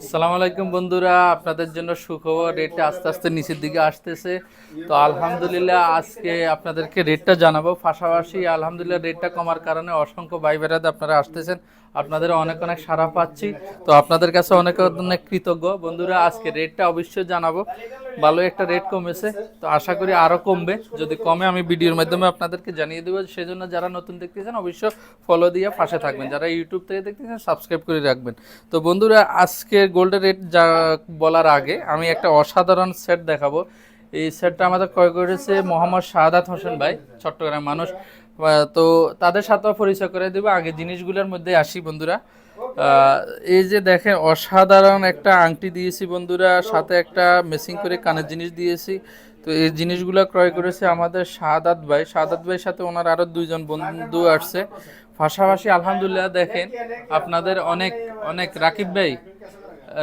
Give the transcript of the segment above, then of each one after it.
আসসালামু আলাইকুম বন্ধুরা, আপনাদের জন্য সুখবর, রেটটা আস্তে আস্তে নিচের দিকে আসতেছে। তো আলহামদুলিল্লাহ, আজকে আপনাদেরকে রেটটা জানাব পাশাপাশি। আলহামদুলিল্লাহ, রেটটা কমার কারণে অসংখ্য বেড়াতে আপনারা আসতেছেন। আপনাদের অনেক অনেক সারা পাচ্ছি। তো আপনাদের কাছে অনেক অনেক কৃতজ্ঞ। বন্ধুরা, আজকে রেটটা অবশ্যই জানাব। ভালো একটা রেট কমেছে। তো আশা করি আরও কমবে। যদি কমে, আমি ভিডিওর মাধ্যমে আপনাদেরকে জানিয়ে দেবো। সেজন্য যারা নতুন দেখতেছেন, অবশ্যই ফলো দিয়ে পাশে থাকবেন। যারা ইউটিউব থেকে দেখতেছেন সাবস্ক্রাইব করে রাখবেন। তো বন্ধুরা আজকে গোল্ডের রেট যা বলার আগে, আমি একটা অসাধারণ সেট দেখাবো। এই সেটটা আমাদের ক্রয় করেছে মোহাম্মদ শাহাদাত হোসেন ভাই চট্টগ্রাম মানুষ। তো তাদের সাথেও পরিচয় করে দেবো। আগে জিনিসগুলোর মধ্যে আসি বন্ধুরা। এই যে দেখেন, অসাধারণ একটা আংটি দিয়েছি বন্ধুরা, সাথে একটা মেসিং করে কানের জিনিস দিয়েছি। তো এই জিনিসগুলো ক্রয় করেছে আমাদের শাহাদাত ভাই। সাদাত ভাইয়ের সাথে ওনার আরও দুইজন বন্ধু আসছে। পাশাপাশি আলহামদুলিল্লাহ দেখেন, আপনাদের অনেক অনেক রাকিব ভাই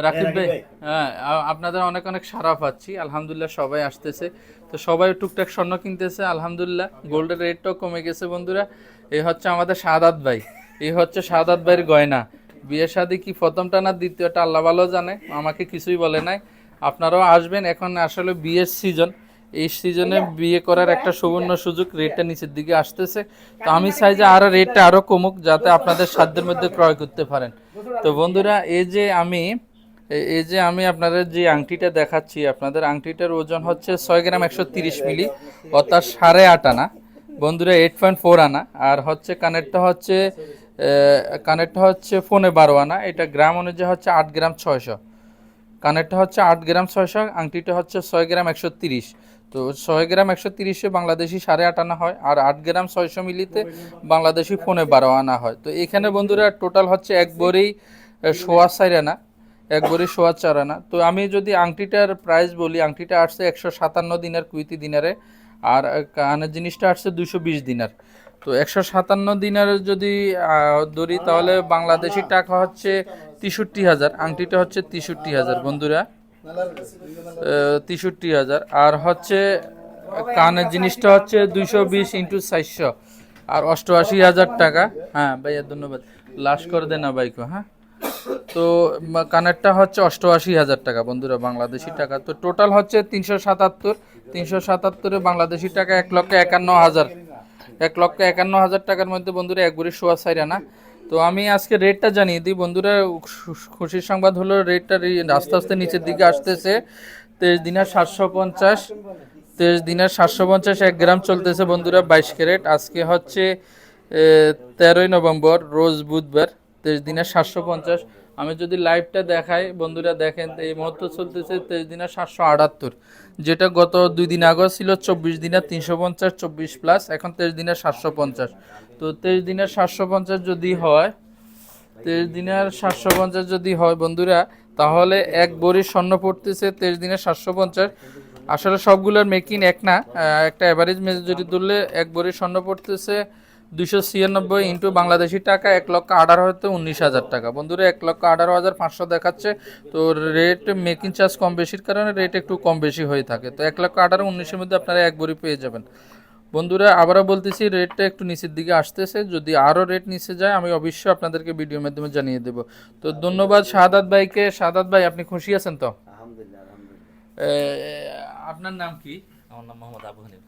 রাকিব ভাই হ্যাঁ আপনাদের অনেক অনেক সারা পাচ্ছি। আলহামদুলিল্লাহ সবাই আসতেছে। তো সবাই টুকটাক স্বর্ণ কিনতেছে, আলহামদুলিল্লাহ। গোল্ডের রেটটাও কমে গেছে বন্ধুরা। এই হচ্ছে আমাদের সাদাত ভাই। এই হচ্ছে সাদাত ভাইয়ের গয়না। বিয়ে শাদি কি প্রথমটা না দ্বিতীয়টা আল্লাহ ভালো জানে, আমাকে কিছুই বলে নাই। আপনারাও আসবেন, এখন আসলে বিয়ের সিজন এই সিজনে বিয়ে করার একটা সুবর্ণ সুযোগ রেটটা নিচের দিকে আসতেছে। তো আমি চাই যে আরও রেটটা আরও কমুক, যাতে আপনাদের সাধ্যের মধ্যে ক্রয় করতে পারেন। তো বন্ধুরা, এই যে আমি, এই যে আমি আপনাদের যে আংটিটা দেখাচ্ছি, আপনাদের আংটিটার ওজন হচ্ছে ছয় গ্রাম একশো তিরিশ মিলি, অর্থাৎ সাড়ে আট আনা। বন্ধুরা এইট পয়েন্ট ফোর আনা, আর হচ্ছে কানেরটা হচ্ছে কানেরটা হচ্ছে ফোনে বারো আনা এটা গ্রাম অনুযায়ী হচ্ছে আট গ্রাম ছয়শো। কানেরটা হচ্ছে আট গ্রাম ছয়শো, আংটিটা হচ্ছে ছয় গ্রাম একশো তিরিশ। তো ছয় গ্রাম একশো তিরিশে বাংলাদেশি সাড়ে আট আনা হয়, আর আট গ্রাম ছয়শো মিলিতে বাংলাদেশি ফোনে বারো আনা হয়। তো এখানে বন্ধুরা টোটাল হচ্ছে এক বড়েই সোয়া চার আনা এক বড়ি সোয়া চার আনা তো আমি যদি আংটিটার প্রাইস বলি, আংটিটা আসছে একশো সাতান্ন দিনার কুইতি দিনারে, আর কানের জিনিসটা আসছে দুশো বিশ দিনার। তো একশো সাতান্ন দিনের যদি ধরি তাহলে বাংলাদেশি টাকা হচ্ছে তেষট্টি হাজার, আংটিটা হচ্ছে তেষট্টি হাজার, বন্ধুরা। তেষট্টি হাজার। আর হচ্ছে, কানের জিনিসটা হচ্ছে দুইশো বিশ ইন্টু চারশো। আর অষ্টআশি হাজার টাকা। হ্যাঁ ভাইয়া, ধন্যবাদ। লাশ করে দেন না বাইকো হ্যাঁ? তো কানেরটা হচ্ছে অষ্টআশি হাজার টাকা, বন্ধুরা, বাংলাদেশি টাকা। তো টোটাল হচ্ছে তিনশো সাতাত্তর। তিনশো সাতাত্তরে বাংলাদেশি টাকা এক লক্ষ একান্ন হাজার। এক লক্ষ একান্ন হাজার টাকার মধ্যে বন্ধুরা এক বুড়ি শোয়া সাইরা না? তো আমি আজকে রেটটা জানিয়ে দিই। বন্ধুরা, খুশির সংবাদ হলো রেটটা আস্তে আস্তে নিচের দিকে আসতেছে। তেইশ দিনের সাতশো পঞ্চাশ, তেইশ দিনের সাতশো পঞ্চাশ এক গ্রাম চলতেছে বন্ধুরা বাইশ ক্যারেট। আজকে হচ্ছে তেরোই নভেম্বর, রোজ বুধবার। তেইশ দিনের সাতশো পঞ্চাশ। আমি যদি লাইভটা দেখাই, বন্ধুরা দেখেন, এই মুহূর্তে চলতেছে তেইশ দিনের সাতশো আটাত্তর। যেটা গত দুই দিন আগে ছিল চব্বিশ দিনের তিনশো পঞ্চাশ, চব্বিশ প্লাস এখন তেইশ দিনের সাতশো পঞ্চাশ। তো তেইশ দিনের সাতশো পঞ্চাশ যদি হয়, তেইশ দিনের সাতশো পঞ্চাশ যদি হয়, বন্ধুরা, তাহলে এক বড়ি স্বর্ণ পড়তেছে তেইশ দিনের সাতশো পঞ্চাশ। আসলে সবগুলোর মেকিং এক না একটা অ্যাভারেজ যদি ধরলে এক বড়ি স্বর্ণ পড়তেছে দুশো ছিয়ানব্বই ইন্টু বাংলাদেশি টাকা এক লক্ষ আঠারো হতে উনিশ হাজার টাকা। বন্ধুরা এক লক্ষ আঠারো হাজার পাঁচশো দেখাচ্ছে। তো রেট মেকিং চার্জ কম বেশির কারণে রেট একটু কম বেশি হয়ে থাকে। তো এক লক্ষ আঠারো উনিশের মধ্যে আপনারা এক বড়ি পেয়ে যাবেন। বন্ধুরা আবারও বলতেছি রেটটা একটু নিচের দিকে আসতেছে। যদি আরও রেট নিচে যায় আমি অবশ্যই আপনাদেরকে ভিডিওর মাধ্যমে জানিয়ে দেবো। তো ধন্যবাদ শাহাদাত ভাইকে। শাহাদাত ভাই আপনি খুশি আছেন তো? আলহামদুলিল্লাহ আলহামদুলিল্লাহ। এ, আপনার নাম কি? আমার নাম মোহাম্মদ আবু হানিফ।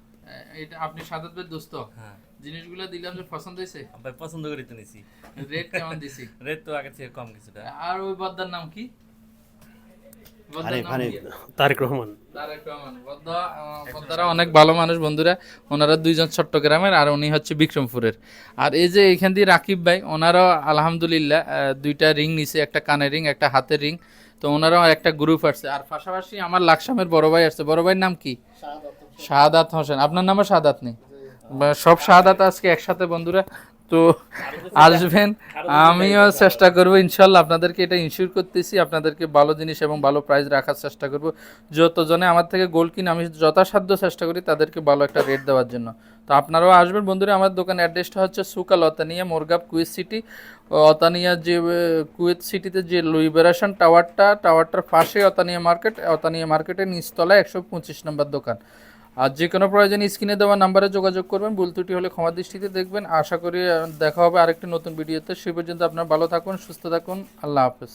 এটা আপনি শাহাদাত ভাই দোস্ত? হ্যাঁ। জিনিসগুলো দিলাম যে পছন্দ হয়েছে? ভাই পছন্দ করে তো নিছি। রেট কেমন দিছি? রেট তো আগে থেকে কম কিছুটা। আর ওই বদ্দার নাম কি? তারেক রহমান। তারেক রহমান। বদ্দারা অনেক ভালো মানুষ বন্ধুরা। ওনারা দুইজন চট্টগ্রামের আর উনি হচ্ছে বিক্রমপুরের। আর এই যে এখান দিয়ে রাকিব ভাই ওনারাও আলহামদুলিল্লাহ আহ, দুইটা রিং নিছে একটা কানের রিং একটা হাতের রিং। তো ওনারাও একটা গ্রুপ আসছে। আর পাশাপাশি আমার লাকসামের বড় ভাই আসছে। বড় ভাইয়ের নাম কি? শাহাদাত হোসেন। আপনার নামও শাহাদাত নেই? সব শাহাদাত আজকে একসাথে বন্ধুরা, তো আসবেন। আমিও চেষ্টা করব, ইনশাল্লাহ আপনাদেরকে এটা ইনশিওর করতেছি, আপনাদেরকে ভালো জিনিস এবং ভালো প্রাইস রাখার চেষ্টা করব। যতজনে আমার থেকে গোল কিনে, আমি যথাসাধ্য চেষ্টা করি তাদেরকে ভালো একটা রেট দেওয়ার জন্য। তো আপনারাও আসবেন বন্ধুরা, আমার দোকান অ্যাড্রেসটা হচ্ছে সুকাল অতানিয়া মোরগাব, কুয়েত সিটি অতানিয়া যে কুয়েত সিটিতে যে লিবারেশন টাওয়ারটা টাওয়ারটার পাশে অতানিয়া মার্কেট অতানিয়া মার্কেটের নিচতলায় একশো পঁচিশ নম্বর দোকান। আর যে কোনো প্রয়োজনে স্ক্রিনে দেওয়া নাম্বারে যোগাযোগ করবেন। ভুল ত্রুটি হলে ক্ষমা দৃষ্টিতে দেখবেন। আশা করি দেখা হবে আরেকটি নতুন ভিডিওতে। সে পর্যন্ত আপনার ভালো থাকুন, সুস্থ থাকুন। আল্লাহ হাফেজ।